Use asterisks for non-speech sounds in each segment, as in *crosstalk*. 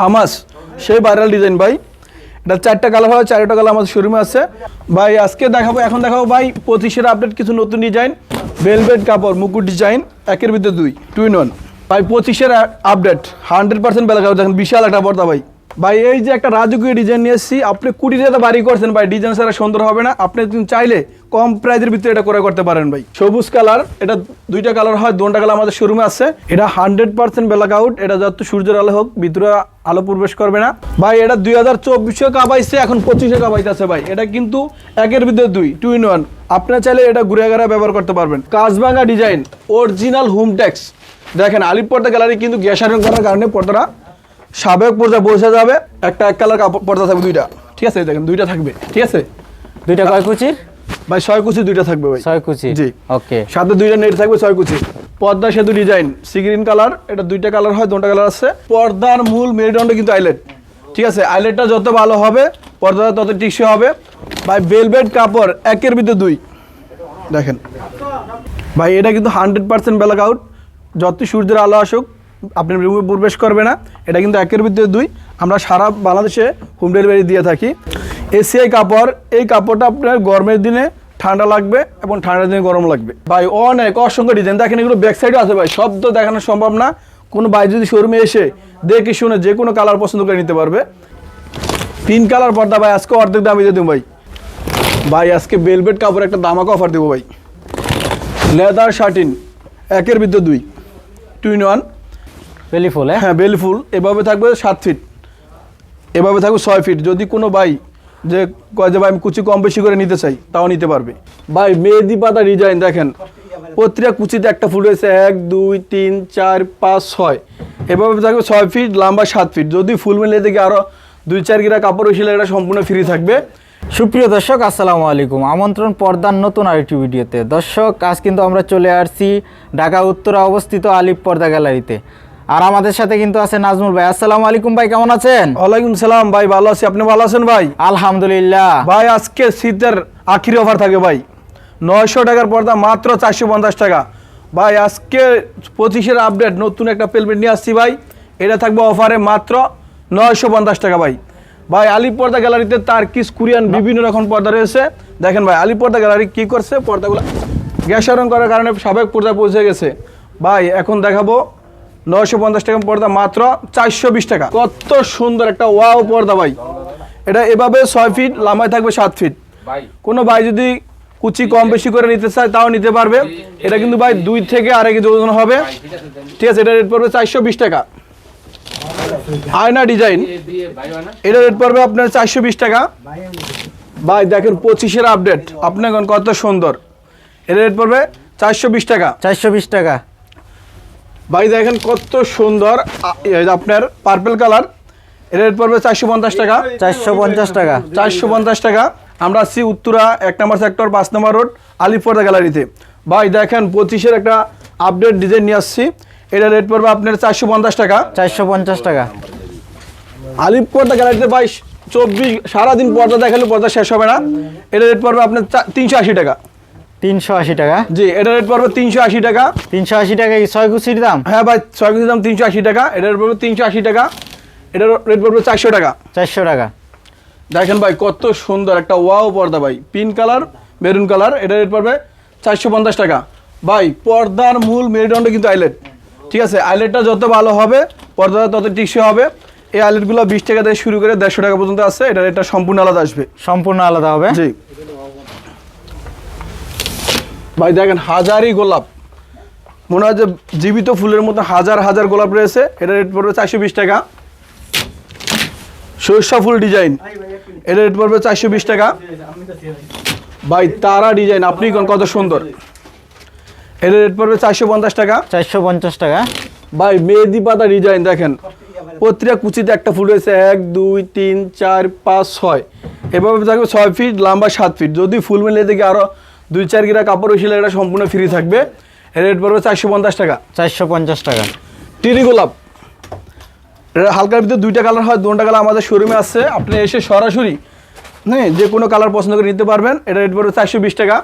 Hamas, সেই viral design ভাই। এটা চারটা কালার হয়, চারটা কালার আমাদের শোরুমে আছে। ভাই, আজকে দেখাবো, এখন দেখাবো, ভাই, পঁচিশের আপডেট কিছু নতুন ডিজাইন ভেলভেট কাপড়, মুকুট ডিজাইন একের ভিতরে দুই টু ইন ওয়ান ভাই, পঁচিশের আপডেট হান্ড্রেড পার্সেন্ট বেলা কাপড় দেখেন বিশাল একটা পর্দা, ভাই। ভাই, এই যে একটা রাজকীয় ডিজাইন নিয়ে এসেছি, আপনি কুড়ি টাকা বাড়ি করছেন, ভাই ডিজাইন ছাড়া সুন্দর হবে না। আপনি চাইলে কম প্রাইজের ভিতরে এটা করে করতে পারেন, ভাই। সবুজ কালার এটা দুইটা কালার হয় দুটা কালার আমাদের শোরুমে আছে। এটা হান্ড্রেড পার্সেন্ট ব্ল্যাক আউট এটা যত সূর্যের আলো হোক, ভিতরে আলো প্রবেশ করবে না। ভাই এটা দুই হাজার চব্বিশে কাবাইছে এখন পঁচিশে কাবাইতেছে ভাই। এটা কিন্তু একের ভিতরে দুই টু ইন ওয়ান আপনারা চাইলে এটা ঘুরে ঘুরে ব্যবহার করতে পারবেন। কাজভাঙা ডিজাইন অরিজিনাল হোম ট্যাক্স দেখেন আলিপ পর্দা গ্যালারি কিন্তু গ্যাস আয়রন করার কারণে পর্দাটা সাবেক পর্দা বসে যাবে। একটা এক কালার পর্দা থাকবে দুইটা। ঠিক আছে দেখেন দুইটা থাকবে। ঠিক আছে? দুইটা কয় কুচির? ভাই ছয় কুচি দুইটা থাকবে ভাই। ছয় কুচি। জি। ওকে। সাথে দুইটা নেট থাকবে ছয় কুচি। পর্দা সেতু ডিজাইন সিগ্রিন কালার এটা দুইটা কালার হয় দুটা কালার আছে। পর্দার মূল মেরুদণ্ড কিন্তু আইলেট ঠিক আছে আইলেটটা যত ভালো হবে পর্দাটা তত টিকসই হবে। ভাই বেলভেট কাপড়, একের ভিতরে দুই। দেখেন। ভাই, এটা কিন্তু হান্ড্রেড পার্সেন্ট ব্ল্যাক আউট যত সূর্যের আলো আসুক, আপনি রুমে প্রবেশ করবে না। এটা কিন্তু একের ভিতরে দুই। আমরা সারা বাংলাদেশে হোম ডেলিভারি দিয়ে থাকি। এসিআই কাপড়, এই কাপড়টা আপনার গরমের দিনে ঠান্ডা লাগবে এবং ঠান্ডার দিনে গরম লাগবে। ভাই অনেক অসংখ্য ডিজাইন দেখেন এগুলো ব্যাক সাইডে আছে ভাই সব তো দেখানো সম্ভব না। কোনো ভাই যদি শোরুমে এসে দেখে শুনে যে কোনো কালার পছন্দ করে নিতে পারবে। তিন কালার পর্দা ভাই আজকে অর্ধেক দামে দিয়ে দেবো ভাই। ভাই আজকে বেলভেট কাপড় একটা দামাকা অফার দেবো ভাই। লেদার শার্টিন একের ভিতরে দুই। টু ইন ওয়ান বেলি ফুল হ্যাঁ? হ্যাঁ বেল ফুল এভাবে থাকবে সাত ফিট এভাবে থাকবে ছয় ফিট যদি কোনো ভাই যে কয় যে ভাই আমি কুচি কম বেশি করে নিতে চাই, তাও নিতে পারবে। ভাই, মেহেদি পাতা ডিজাইন দেখেন প্রতিটা কুচিতে একটা ফুল রয়েছে এক, দুই, তিন, চার, পাঁচ, ছয়। এভাবে থাকবে ছয় ফিট লম্বা সাত ফিট যদি ফুল মিলে থেকে আরও দুই, চার গিরা কাপড় হয়েছিল এটা সম্পূর্ণ ফ্রি থাকবে। সুপ্রিয় দর্শক, আসসালামু আলাইকুম। আমন্ত্রণ পর্দার নতুন আরেকটি ভিডিওতে। দর্শক, আজ কিন্তু আমরা চলে আসছি ঢাকা উত্তরা অবস্থিত আলিপ পর্দা গ্যালারিতে। আর আমাদের সাথে কিন্তু আছে নাজমুল ভাই। আসসালামু আলাইকুম ভাই কেমন আছেন? ওয়ালাইকুম সালাম ভাই ভালো আছি। আপনি ভালো আছেন ভাই? আলহামদুলিল্লাহ। ভাই আজকে শীতের আখির অফার থাকে ভাই। নয়শো টাকার পর্দা মাত্র চারশো পঞ্চাশ টাকা। ভাই আজকে পঁচিশের আপডেট নতুন একটা পেলমেন্ট নিয়ে আসছি ভাই। এটা থাকবে অফারে মাত্র নয়শো পঞ্চাশ টাকা ভাই। ভাই আলিপ পর্দা গ্যালারিতে তার কিস কুরিয়ান বিভিন্ন রকম পর্দা রয়েছে। দেখেন ভাই আলিপ পর্দা গ্যালারি কী করছে? পর্দাগুলো গ্যাস আয়রন করার কারণে সাবেক পর্দা পৌঁছে গেছে। ভাই এখন দেখাবো নয়শো পঞ্চাশ টাকা পর্দা মাত্র চারশো বিশ টাকা। কত সুন্দর একটা ওয়াও পর্দা ভাই। এটা এভাবে ছয় ফিট লম্বায় থাকবে সাত ফিট। কোনো ভাই যদি কুচি কম বেশি করে নিতে চায় তাও নিতে পারবে। এটা কিন্তু ভাই দুই থেকে আড়াই কেজি ওজন হবে। ঠিক আছে এটা রেট পড়বে চারশো বিশ টাকা। আয়না ডিজাইন। এটা রেট পড়বে আপনার চারশো বিশ টাকা। ভাই দেখেন পঁচিশের আপডেট। আপনার এখন কত সুন্দর। এটা রেট পড়বে চারশো বিশ টাকা। চারশো বিশ টাকা। ভাই দেখেন কত সুন্দর আপনার পার্পেল কালার রেট পড়বে চারশো পঞ্চাশ টাকা। চারশো পঞ্চাশ টাকা। চারশো পঞ্চাশ টাকা। আমরা আসছি উত্তরা এক নম্বর সেক্টর পাঁচ নম্বর রোড আলিপর্দা গ্যালারিতে ভাই দেখেন পঁচিশের একটা আপডেট ডিজাইন নিয়ে আসছি। এটা রেট পড়বে আপনার চারশো পঞ্চাশ টাকা। চারশো পঞ্চাশ টাকা। আলিপর্দা গ্যালারিতে ভাই চব্বিশ সারাদিন পর্দা দেখালে পর্দা শেষ হবে না। এটা রেট পড়বে আপনার তিনশো আশি টাকা। তিনশো আশি টাকা। জি এটা রেট পড়বে তিনশো আশি টাকা। তিনশো আশি টাকা ছয় কুচির দাম? হ্যাঁ ভাই ছয় কেজি দাম তিনশো আশি টাকা এটা রেট পড়বে তিনশো আশি টাকা। এটার রেট পড়বে চারশো টাকা। চারশো টাকা। দেখেন ভাই কত সুন্দর একটা ওয়াও পর্দা ভাই। পিঙ্ক কালার মেরুন কালার এটা রেট পড়বে চারশো পঞ্চাশ টাকা। ভাই পর্দার মূল মেরুদণ্ড কিন্তু আইলেট ঠিক আছে আইলেটটা যত ভালো হবে পর্দাটা তত টিকসই হবে। এই আইলেটগুলো বিশ টাকা থেকে শুরু করে দেড়শো টাকা পর্যন্ত আছে এটা রেটটা সম্পূর্ণ আলাদা আসবে। সম্পূর্ণ আলাদা হবে। জি। ভাই দেখেন হাজারই গোলাপ। মনে হয় যে জীবিত ফুলের মতো হাজার হাজার গোলাপ রয়েছে। এটা রেট পড়বে চারশো বিশ টাকা। সরষা ফুল ডিজাইন। এটা রেট পড়বে চারশো বিশ টাকা। ভাই তারা ডিজাইন আপনি কোন কত সুন্দর। এটা রেট পড়বে চারশো পঞ্চাশ টাকা। চারশো পঞ্চাশ টাকা। ভাই মেহেদি পাতা ডিজাইন দেখেন। প্রতিটা কুচিতে একটা ফুল রয়েছে। এক দুই তিন চার পাঁচ ছয়। এভাবে থাকবে ছয় ফিট লম্বা সাত ফিট। যদি ফুল মিলিয়ে থেকে আরও দুই চার গিরা কাপড় হয়েছিল এটা সম্পূর্ণ ফ্রি থাকবে। রেট পড়বে চারশো পঞ্চাশ টাকা। চারশো পঞ্চাশ টাকা। টিরি গোলাপ। এটা হালকার ভিতরে দুইটা কালার হয় দুটা কালার আমাদের শোরুমে আছে। আপনি এসে সরাসরি হ্যাঁ যে কোনো কালার পছন্দ করে নিতে পারবেন। এটা রেট পড়বে চারশো বিশ টাকা।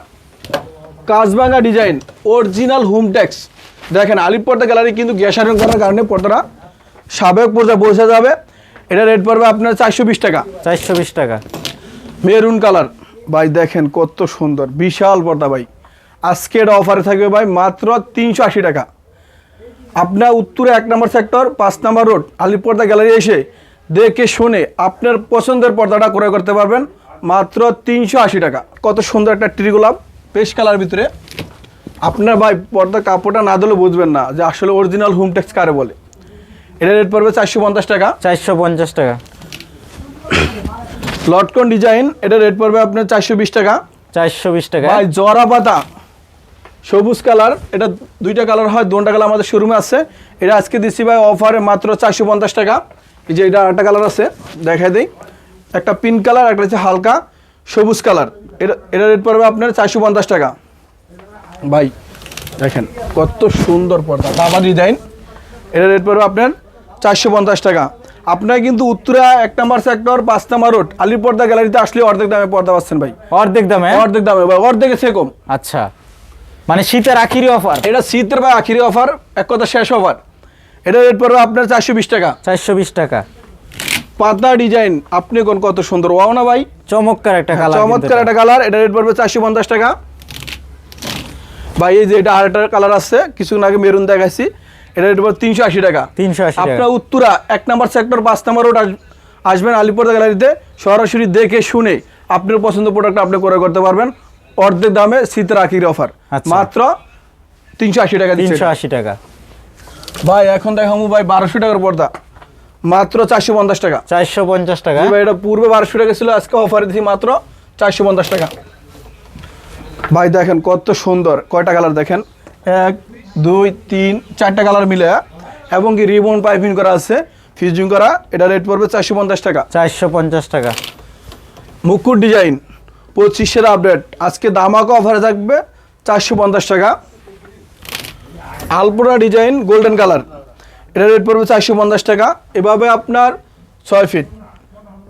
কাজবাঙ্গা ডিজাইন অরিজিনাল হোম ট্যাক্স দেখেন আলিপ পর্দা গ্যালারি কিন্তু গ্যাস আয়রন করার কারণে পর্দাটা সাবেক পর্যায়ে বসে যাবে। এটা রেট পড়বে আপনার চারশো বিশ টাকা। চারশো বিশ টাকা। মেরুন কালার ভাই দেখেন কত সুন্দর, বিশাল পর্দা ভাই। আজকে এটা অফারে থাকবে ভাই মাত্র তিনশো আশি টাকা। আপনার উত্তরে এক নম্বর সেক্টর পাঁচ নম্বর রোড আলিপর্দা গ্যালারি এসে দেখে শুনে আপনার পছন্দের পর্দাটা ক্রয় করতে পারবেন, মাত্র তিনশো আশি টাকা। কত সুন্দর একটা ট্রি গোলাপ পেশ কালার ভিতরে। আপনার ভাই পর্দা কাপড়টা না দিলে বুঝবেন না যে আসলে অরিজিনাল হোম টেক্স কারে বলে। এটা রেট পড়বে চারশো পঞ্চাশ টাকা। চারশো পঞ্চাশ টাকা। লটকন ডিজাইন এটা রেট পড়বে আপনার চারশো বিশ টাকা। চারশো বিশ টাকা। ভাই জরা পাতা সবুজ কালার এটা দুইটা কালার হয় দুটা কালার আমাদের শোরুমে আছে। এটা আজকে দিচ্ছি ভাই অফারে মাত্র চারশো পঞ্চাশ টাকা। এই যে এটা আরেকটা কালার আছে দেখাই দিই। একটা পিঙ্ক কালার একটা হচ্ছে হালকা সবুজ কালার এটা এটা রেট পড়বে আপনার চারশো পঞ্চাশ টাকা। ভাই দেখেন কত সুন্দর পর্দা বাবা ডিজাইন এটা রেট পড়বে আপনার চারশো পঞ্চাশ টাকা। আপনার কিন্তু উত্তরা এক নম্বর সেক্টর পাঁচ নম্বর রোড আলিপর্দা গ্যালারিতে আসলে অর্ধেক দামে পর্দা পাচ্ছেন ভাই। অর্ধেক দামে? অর্ধেক দামে ভাই অর্ধেকের চেয়ে কম আচ্ছা। মানে শীতের আখিরি অফার এটা শীতের বা আখিরি অফার এক কথা শেষ অফার এটা রেট পড়বে আপনার চারশো বিশ টাকা। চারশো বিশ টাকা। পাতা ডিজাইন আপনি কোন কত সুন্দর। ওয়াও না ভাই? চমৎকার একটা কালার চমৎকার একটা কালার এটা রেট পড়বে চারশো পঞ্চাশ টাকা। ভাই এই যে এটা আরেকটা কালার আছে কিছুক্ষণ আগে মেরুন দেখাইছি। এটা রেট পড়বে তিনশো আশি টাকা। তিনশো আশি আপনার উত্তরা এক নম্বর সেক্টর পাঁচ নম্বর রোড আসবেন আলিপুরদা গ্যালারিতে সরাসরি দেখে শুনে আপনার পছন্দ প্রোডাক্ট আপনি ক্রয় করতে পারবেন। অর্ধেক দামে শীতের আখির অফার আচ্ছা। মাত্র তিনশো আশি টাকা তিনশো আশি টাকা। ভাই এখন দেখাবো ভাই বারোশো টাকার পর্দা। মাত্র চারশো পঞ্চাশ টাকা। চারশো পঞ্চাশ টাকা। ভাই এটা পূর্বে বারোশো টাকা ছিল আজকে অফারে দিচ্ছি মাত্র চারশো পঞ্চাশ টাকা। ভাই দেখেন কত সুন্দর। কয়টা কালার দেখেন? এক দুই তিন চারটা কালার মিলে এবং কি রিবন পাইপিং করা আছে। ফিজিং করা এটা রেট পড়বে চারশো পঞ্চাশ টাকা। চারশো পঞ্চাশ টাকা। মুকুট ডিজাইন পঁচিশের আপডেট আজকে দামাকা অফারে থাকবে চারশো পঞ্চাশ টাকা। আলপোরা ডিজাইন গোল্ডেন কালার এটা রেট পড়বে চারশো পঞ্চাশ টাকা। এভাবে আপনার ছয় ফিট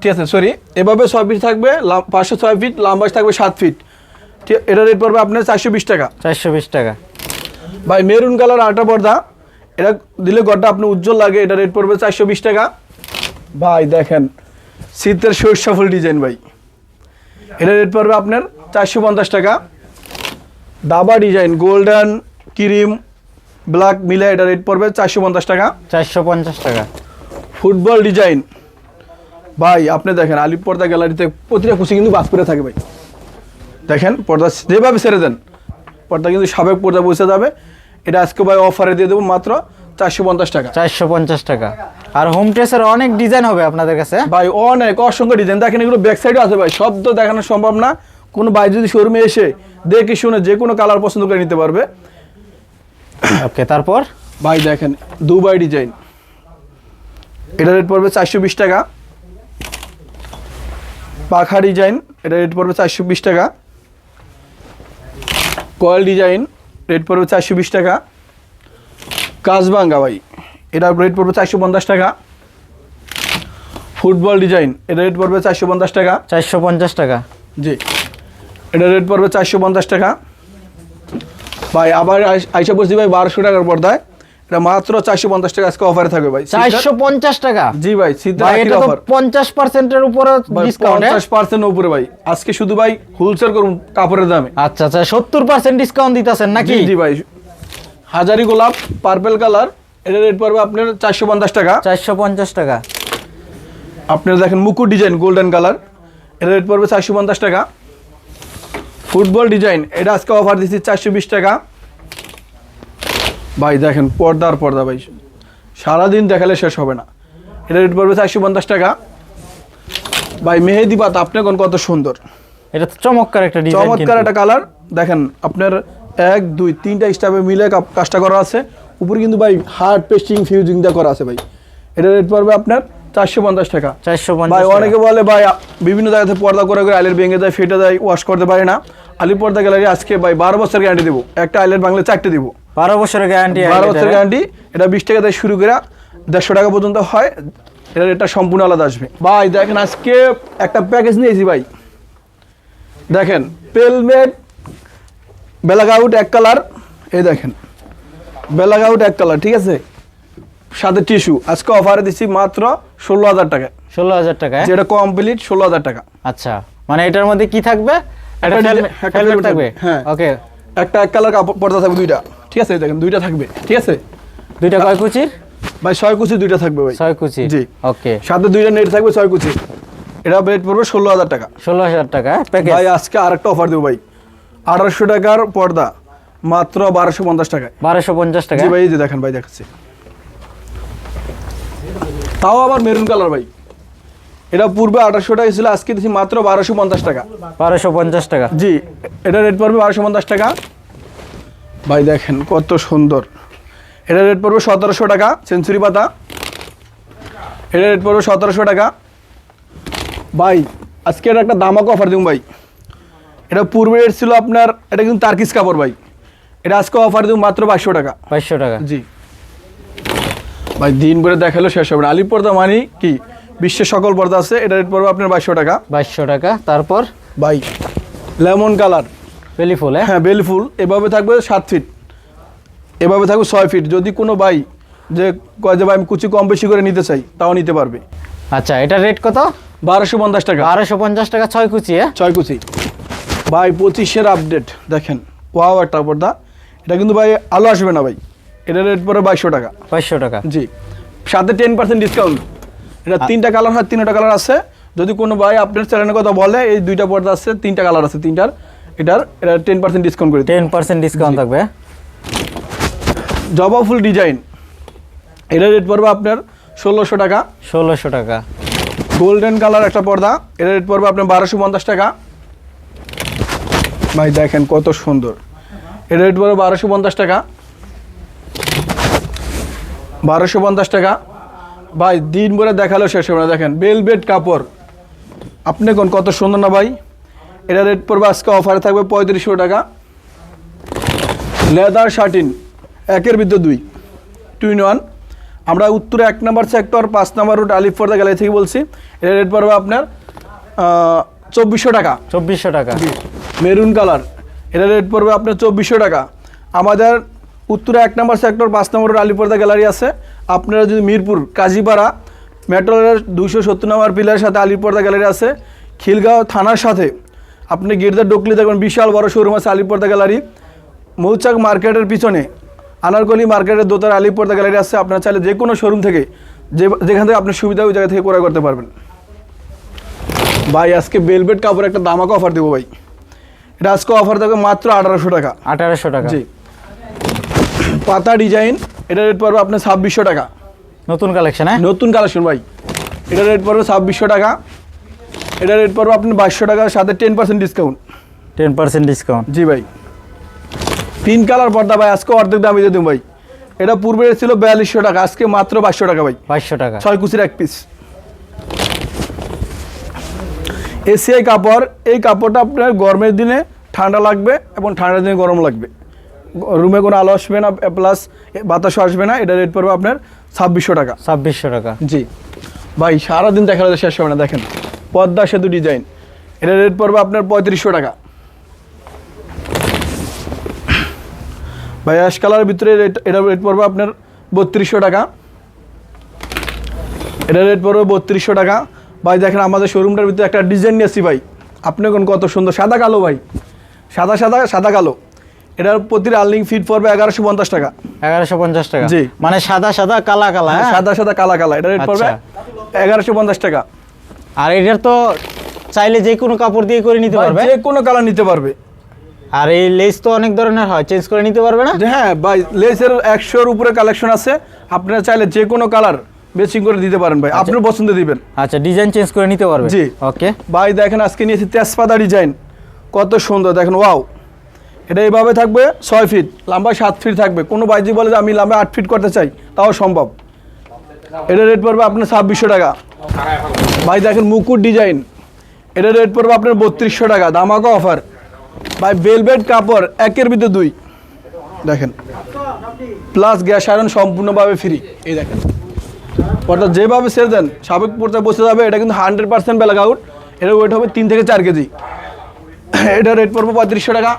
ঠিক আছে সরি এভাবে ছয় ফিট থাকবে পাঁচশো ছয় ফিট লাম্বাস থাকবে সাত ফিট ঠিক এটা রেট পড়বে আপনার চারশো বিশ টাকা। চারশো বিশ টাকা। ভাই মেরুন কালার আটা পর্দা। এটা দিলে ঘরটা আপনি উজ্জ্বল লাগে এটা রেট পড়বে চারশো বিশ টাকা। ভাই দেখেন শীতের সরষা ফুল ডিজাইন ভাই। এটা রেট পড়বে আপনার চারশো পঞ্চাশ টাকা। দাবা ডিজাইন গোল্ডেন ক্রিম ব্ল্যাক মিলে এটা রেট পড়বে চারশো পঞ্চাশ টাকা। চারশো পঞ্চাশ টাকা। ফুটবল ডিজাইন ভাই আপনি দেখেন আলিপ পর্দা গ্যালারিতে প্রতিটা খুশি কিন্তু বাস করে থাকে ভাই। দেখেন পর্দা যেভাবে ছেড়ে দেন পর্দা কিন্তু সাবেক পর্দা বসে যাবে। এটা আজকে ভাই অফারে দিয়ে দেবো মাত্র চারশো পঞ্চাশ টাকা। চারশো পঞ্চাশ টাকা। আর হোম ট্রেসের অনেক ডিজাইন হবে আপনাদের কাছে। ভাই অনেক অসংখ্য ডিজাইন দেখেন এগুলো ব্যাক সাইডও আছে ভাই সব তো দেখানো সম্ভব না। কোনো ভাই যদি শোরুমে এসে দেখে শুনে যে কোনো কালার পছন্দ করে নিতে পারবে। ওকে তারপর? ভাই দেখেন দুবাই ডিজাইন এটা রেট পড়বে চারশো বিশ টাকা। পাখা ডিজাইন এটা রেট পড়বে চারশো বিশ টাকা। কয়েল ডিজাইন রেট পড়বে চারশো বিশ টাকা। কাজবাঙ্গা ভাই এটা রেট পড়বে চারশো পঞ্চাশ টাকা। ফুটবল ডিজাইন এটা রেট পড়বে চারশো পঞ্চাশ টাকা। চারশো পঞ্চাশ টাকা। জি এটা রেট পড়বে চারশো পঞ্চাশ টাকা। ভাই আবার আইস- আইসা বসি ভাই বারোশো টাকার পর্দায়। এটা মাত্র চারশো পঞ্চাশ টাকা আজকে অফারে থাকবে ভাই। চারশো পঞ্চাশ টাকা? জি ভাই পঞ্চাশ পার্সেন্টের উপরে ডিসকাউন্ট পঞ্চাশ পার্সেন্ট উপরে ভাই। আজকে শুধু ভাই হোলসেল করুন কাপড়ের দামে। আচ্ছা আচ্ছা সত্তর পার্সেন্ট ডিসকাউন্ট দিতেছেন নাকি? জি ভাই। হাজারি গোলাপ পার্পেল কালার এটা রেট পড়বে আপনার চারশো পঞ্চাশ টাকা। চারশো পঞ্চাশ টাকা। আপনারা দেখেন মুকুট ডিজাইন গোল্ডেন কালার এটা রেট পড়বে চারশো পঞ্চাশ টাকা। ফুটবল ডিজাইন এটা আজকে অফার দিচ্ছি চারশো বিশ টাকা। ভাই দেখেন পর্দার পর্দা ভাই। সারাদিন দেখালে শেষ হবে না। এটা রেট পড়বে চারশো পঞ্চাশ টাকা। ভাই মেহেদি পাতা আপনি কোন কত সুন্দর। এটা তো চমৎকার একটা চমৎকার একটা কালার দেখেন আপনার এক দুই তিনটা স্টাফে মিলে কাজটা করা আছে। উপরে কিন্তু ভাই হার্ড পেস্টিং ফিউজিং দিয়ে করা আছে ভাই। এটা রেট পড়বে আপনার চারশো পঞ্চাশ টাকা। চারশো ভাই অনেকে বলে ভাই বিভিন্ন জায়গাতে পর্দা করে করে আইলের ভেঙে যায় ফেটে যায় ওয়াশ করতে পারে না। আলি পর্দা গ্যালারি আজকে ভাই বারো বছর গ্যারান্টি দেবো। একটা আইলের বাংলা চারটে দিব। বারো বছরের গ্যারান্টি বারো বছর গ্যারান্টি এটা বিশ টাকা থেকে শুরু করে দেড়শো টাকা পর্যন্ত হয়। এটা এটা সম্পূর্ণ আলাদা আসবে। ভাই দেখেন আজকে একটা প্যাকেজ নিয়েছি ভাই। দেখেন পেলমেট বেলাগাউট এক কালার এই দেখেন বেলাগাউট এক কালার ঠিক আছে? সাথে টিস্যু আজকে অফারে দিচ্ছি মাত্র ষোলো হাজার টাকা ষোলো হাজার টাকা? যেটা কমপ্লিট ষোলো হাজার টাকা। আচ্ছা মানে এটার মধ্যে কি থাকবে? একটা থাকবে, হ্যাঁ। ওকে একটা এক কালার কাপড় পর্দা থাকবে দুইটা। ঠিক আছে দেখেন দুইটা থাকবে ঠিক আছে? দুইটা কয় কুচির ভাই ছয় কুচি দুইটা থাকবে ভাই। ছয় কুচি? জি। ওকে। সাথে দুইটা নেট থাকবে ছয় কুচি। এটা রেট পড়বে ষোলো হাজার টাকা। ষোলো হাজার টাকা প্যাকেজ ভাই আজকে আরেকটা অফার দেবো ভাই। আঠারোশো টাকার পর্দা মাত্র বারোশো পঞ্চাশ টাকায়। বারোশো পঞ্চাশ টাকা। জি ভাই এই যে দেখেন ভাই দেখাচ্ছি। তাও আবার মেরুন কালার ভাই। এটা পূর্বে আঠারোশো টাকা ছিল আজকে দিচ্ছি মাত্র বারোশো পঞ্চাশ টাকা। বারোশো পঞ্চাশ টাকা। জি এটা রেট পড়বে বারোশো পঞ্চাশ টাকা। ভাই দেখেন কত সুন্দর। এটা রেট পড়বে সতেরোশো টাকা সেঞ্চুরি পাতা। এটা রেট পড়বে সতেরোশো টাকা। ভাই আজকে এটা একটা দামাকে অফার দিন ভাই। এটা পূর্বে রেট ছিল আপনার এটা কিন্তু তার্কিস কাপড় ভাই। এটা আজকে অফার দিন মাত্র বাইশশো টাকা। বাইশশো টাকা। জি। ভাই দিন ভরে দেখাল শেষ হবে না। আলিপ পর্দা মানে কি বিশ্বের সকল পর্দা আছে এটা রেট পড়বে আপনার বাইশশো টাকা। বাইশশো টাকা তারপর? ভাই লেমন কালার। বেলি ফুল হ্যাঁ? হ্যাঁ বেল ফুল। এভাবে থাকবে সাত ফিট এভাবে থাকবে ছয় ফিট যদি কোনো ভাই যে কয় যে ভাই আমি কুচি কম বেশি করে নিতে চাই তাও নিতে পারবে। আচ্ছা এটার রেট কত? বারোশো পঞ্চাশ টাকা। বারোশো পঞ্চাশ টাকা ছয় কুচি হ্যাঁ? ছয় কুচি। ভাই পঁচিশের আপডেট দেখেন। ওয়াও একটা পর্দা। এটা কিন্তু ভাই আলো আসবে না ভাই। এটা রেট পরে বাইশশো টাকা। বাইশশো টাকা। জি। সাথে টেন পার্সেন্ট ডিসকাউন্ট এটা তিনটা কালার হয় তিনটা কালার আছে। যদি কোনো ভাই আপনার চ্যানেলের কথা বলে এই দুইটা পর্দা আছে তিনটা কালার আছে তিনটার। এটার এটা টেন পার্সেন্ট ডিসকাউন্ট করে টেন পার্সেন্ট ডিসকাউন্ট থাকবে? জবা ফুল ডিজাইন এটা রেট পড়বে আপনার ষোলোশো টাকা। ষোলোশো টাকা। গোল্ডেন কালার একটা পর্দা। এটা রেট পড়বে আপনার বারোশো পঞ্চাশ টাকা। ভাই দেখেন কত সুন্দর। এটা রেট পড়বে বারোশো পঞ্চাশ টাকা। বারোশো পঞ্চাশ টাকা। ভাই দিন ভরে দেখাল শেষ হবে না। দেখেন বেলবেট কাপড়। আপনি কোন কত সুন্দর না ভাই? এটা রেট পড়বে আজকে অফারে থাকবে পঁয়ত্রিশশো টাকা। লেদার শার্টিন একের ভিতর দুই টু ইন ওয়ান আমরা উত্তরে এক নম্বর সেক্টর পাঁচ নম্বর রুট আলিফর্দা গ্যালারি থেকে বলছি। এটা রেট পড়বে আপনার চব্বিশশো টাকা। চব্বিশশো টাকা। মেরুন কালার এটা রেট পড়বে আপনার চব্বিশশো টাকা। আমাদের উত্তরে এক নম্বর সেক্টর পাঁচ নম্বর রোড আলিপর্দা গ্যালারি আছে। আপনারা যদি মিরপুর কাজীপাড়া মেট্রো রেলের দুইশো সত্তর নম্বর পিলারের সাথে আলিপর্দা গ্যালারি আছে খিলগাঁও থানার সাথে আপনি গির্দার ডুকলি দেখবেন বিশাল বড় শোরুম আছে আলিপর্দা গ্যালারি মৌচাক মার্কেটের পিছনে আনারকলি মার্কেটের দোতার আলিপর্দা গ্যালারি আছে। আপনার চাইলে যে কোনো শোরুম থেকে যে যেখান থেকে আপনার সুবিধা ওই জায়গা থেকে ক্রয় করতে পারবেন। ভাই আজকে বেলভেট কাপড় একটা দামাকে অফার দেবো ভাই। এটা আজকে অফার থাকবে মাত্র আঠারোশো টাকা। আঠারোশো টাকা। জি। পাতা ডিজাইন এটা রেট পড়বে আপনার ছাব্বিশশো টাকা। নতুন কালেকশন হ্যাঁ? নতুন কালেকশন ভাই। এটা রেট পড়বে ছাব্বিশশো টাকা। এটা রেট পড়বে আপনার বাইশশো টাকার সাথে ten percent discount ten percent discount জি ভাই। পিঙ্ক কালার পর্দা ভাই আজকে অর্ধেক দামে দিয়ে ভাই। এটা পূর্বে ছিল বিয়াল্লিশশো টাকা আজকে মাত্র বাইশশো টাকা ভাই। বাইশশো টাকা। ছয় কুচির এক পিস এসিআই কাপড় এই কাপড়টা আপনার গরমের দিনে ঠান্ডা লাগবে এবং ঠান্ডার দিনে গরম লাগবে। রুমে কোনো আলো আসবে না প্লাস বাতাসও আসবে না এটা রেট পড়বে আপনার ছাব্বিশশো টাকা। ছাব্বিশশো টাকা। জি। ভাই সারাদিন দেখা যাবে শেষ হবে না দেখেন। পদ্মা সেতু ডিজাইন। এটা রেট পড়বে আপনার পঁয়ত্রিশশো টাকা। ভাই অ্যাশ কালারের ভিতরে রেট এটা রেট পড়বে আপনার বত্রিশশো টাকা। এটা রেট পড়বে বত্রিশশো টাকা। ভাই দেখেন আমাদের শোরুমটার ভিতরে একটা ডিজাইন নিয়েছি ভাই। আপনি কোন কত সুন্দর সাদা কালো ভাই। সাদা সাদা সাদা কালো। এটার প্রতি আর্লিং ফিট পড়বে এগারোশো পঞ্চাশ টাকা। এগারোশো পঞ্চাশ টাকা। জি। মানে সাদা সাদা কালা কালা হ্যাঁ? সাদা সাদা কালা কালা। এটা রেট পড়বে আচ্ছা। এগারোশো পঞ্চাশ টাকা। আর এটার তো চাইলে যে কোনো কাপড় দিয়ে করে নিতে পারবে। যে কোনো কালার নিতে পারবে। আর এই লেস তো অনেক ধরনের হয় চেঞ্জ করে নিতে পারবে না? হ্যাঁ ভাই লেসের একশোর উপরে কালেকশন আছে। আপনারা চাইলে যে কোনো কালার বেচিং করে দিতে পারেন ভাই। আপনার পছন্দ দিবেন। আচ্ছা ডিজাইন চেঞ্জ করে নিতে পারবে? জি। ওকে ভাই দেখেন আজকে নিয়েছি তেজপাতা ডিজাইন কত সুন্দর দেখেন ওয়াও এটা এইভাবে থাকবে ছয় ফিট লম্বা সাত ফিট থাকবে। কোনো বাইজি বলে যে আমি লম্বা আট ফিট করতে চাই তাও সম্ভব। এটা রেট পড়বে আপনার ছাব্বিশশো টাকা। ভাই দেখেন মুকুট ডিজাইন এটা রেট পড়বে আপনার বত্রিশশো টাকা, দামাকা অফার ভাই বেলভেট কাপড়, একের ভিতরে দুই। দেখেন। প্লাস গ্যাস আয়রন সম্পূর্ণভাবে ফ্রি এই দেখেন। অর্থাৎ যেভাবে সেল দেন, সাবেক পর্যায়ে বসে যাবে, এটা কিন্তু হান্ড্রেড পার্সেন্ট ব্ল্যাক আউট এটা ওয়েট হবে তিন থেকে চার কেজি। এটা রেট পড়বে পঁয়ত্রিশশো টাকা।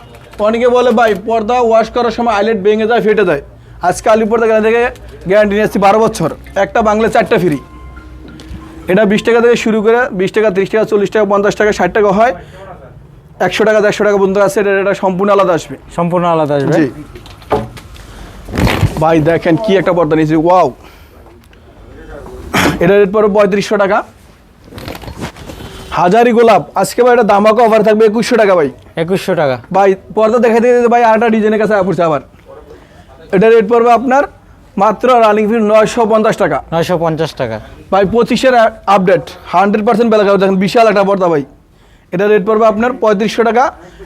অনেকে বলে ভাই পর্দা ওয়াশ করার সময় আইলেট ভেঙে যায়, ফেটে যায়। আজকে আলিপুর থেকে থেকে গ্যারান্টি নিয়ে আসছি বারো বছর। একটা বাংলা চারটা ফ্রি এটা বিশ টাকা থেকে শুরু করে বিশ টাকা তিরিশ টাকা চল্লিশ টাকা পঞ্চাশ টাকা ষাট টাকা হয়। একশো টাকা দেড়শো টাকা পর্যন্ত আছে এটা এটা সম্পূর্ণ আলাদা আসবে। সম্পূর্ণ আলাদা আসবে? জি। ভাই দেখেন কি একটা পর্দা নিয়েছি ওয়াও। এটা রেট পড়বে পঁয়ত্রিশশো টাকা। হাজারি গোলাপ। আজকে ভাই এটা দামাকা অফার থাকবে একুশশো টাকা ভাই। একুশশো টাকা। ভাই পর্দা দেখা দিয়ে ভাই আরেকটা ডিজাইনের কাছে পড়ছে আবার। এটা রেট পড়বে আপনার মাত্র রানিং ফি নয়শো পঞ্চাশ টাকা। নয়শো পঞ্চাশ টাকা। ভাই পঁচিশের আপডেট হান্ড্রেড পার্সেন্ট বেলা দেখেন বিশাল একটা পর্দা ভাই। এটা রেট পড়বে আপনার পঁয়ত্রিশশো টাকা।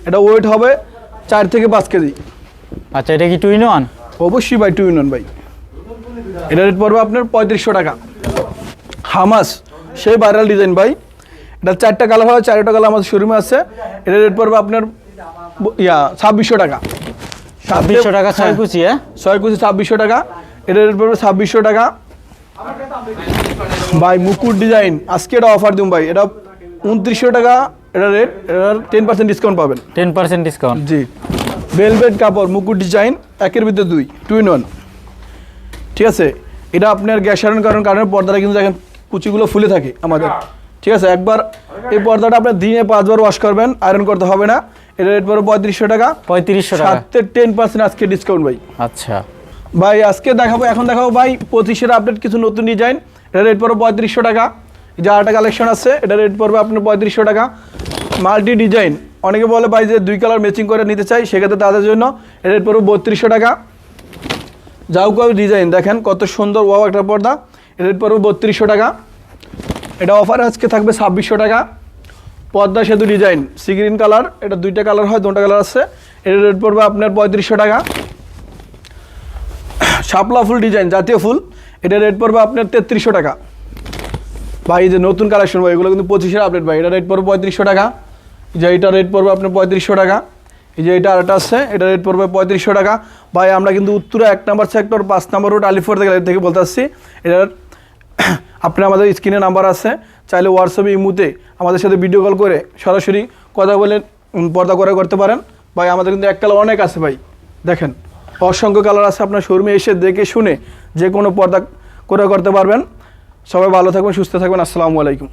এটা ওয়েট হবে চার থেকে পাঁচ কেজি। আচ্ছা এটা কি টু ইন ওয়ান অবশ্যই ভাই টু ইউনিয়ন ভাই। এটা রেট পড়বে আপনার পঁয়ত্রিশশো টাকা। হামাস সেই ভাইরাল ডিজাইন ভাই। এটা চারটা কালার হয় চারটা কালার আমাদের শোরুমে আছে। এটা রেট পড়বে আপনার ইয়া ছাব্বিশশো টাকা। ছাব্বিশশো টাকা ছয় হ্যাঁ, কুচি হ্যাঁ? ছয় কুচি ছাব্বিশশো টাকা। এটা রেট পড়বে ছাব্বিশশো টাকা। ভাই মুকুট ডিজাইন। আজকে এটা অফার দিন ভাই। এটা উনত্রিশশো টাকা এটা রেট। এটার টেন পার্সেন্ট ডিসকাউন্ট পাবেন। টেন পার্সেন্ট ডিসকাউন্ট জি। ভেলভেট কাপড় মুকুট ডিজাইন একের ভিতরে দুই টু ইন ওয়ান ঠিক আছে? এটা আপনার গ্যাস সারান কারণ কারণে পর্দাটা কিন্তু দেখেন কুচিগুলো ফুলে থাকে আমাদের। ঠিক আছে? একবার এই পর্দাটা আপনার দিনে পাঁচবার ওয়াশ করবেন আয়রন করতে হবে না। এটা রেট পড়বে পঁয়ত্রিশশো টাকা। পঁয়ত্রিশশো টাকা। সাথে টেন পার্সেন্ট আজকে ডিসকাউন্ট ভাই। আচ্ছা। ভাই আজকে দেখাবো এখন দেখাবো ভাই পঁচিশের আপডেট কিছু নতুন ডিজাইন এটা রেট পড়বে পঁয়ত্রিশশো টাকা। যে আরেকটা কালেকশন আছে এটা রেট পড়বে আপনার পঁয়ত্রিশশো টাকা। মাল্টি ডিজাইন অনেকে বলে ভাই যে দুই কালার ম্যাচিং করে নিতে চাই সেক্ষেত্রে তাদের জন্য এটা রেট পড়বে বত্রিশশো টাকা। যাও কাউ ডিজাইন দেখেন কত সুন্দর ওয়াও একটা পর্দা। এটা রেট পড়বে বত্রিশশো টাকা। এটা অফার আজকে থাকবে ছাব্বিশশো টাকা। পদ্মা সেতু ডিজাইন সি গ্রিন কালার এটা দুইটা কালার হয় দুটা কালার আছে। এটা রেট পড়বে আপনার পঁয়ত্রিশশো টাকা। শাপলা ফুল ডিজাইন জাতীয় ফুল এটা রেট পড়বে আপনার তেত্রিশশো টাকা। ভাই যে নতুন কালেকশন ভাই, এগুলো কিন্তু পঁচিশের আপডেট ভাই এটা রেট পড়বে পঁয়ত্রিশশো টাকা। যে এটা রেট পড়বে আপনার পঁয়ত্রিশশো টাকা। এই যে এটা আরেকটা আছে এটা রেট পড়বে পঁয়ত্রিশশো টাকা। ভাই, আমরা কিন্তু উত্তরা এক নম্বর সেক্টর পাঁচ নম্বর রোড আলিফোর থেকে থেকে বলতে আসছি। এটার *coughs* আপনার আমাদের স্ক্রিনে নাম্বার আছে। চাইলে হোয়াটসঅ্যাপে ইমুতে আমাদের সাথে ভিডিও কল করে সরাসরি কথা বলে পর্দা করে করতে পারেন। ভাই, আমাদের কিন্তু এক কালার অনেক আছে ভাই। দেখেন, অসংখ্য কালার আছে আপনার শোরুমে এসে দেখে শুনে যে কোনো পর্দা করে করতে পারবেন। সবাই ভালো থাকবেন, সুস্থ থাকবেন। আসসালামু আলাইকুম।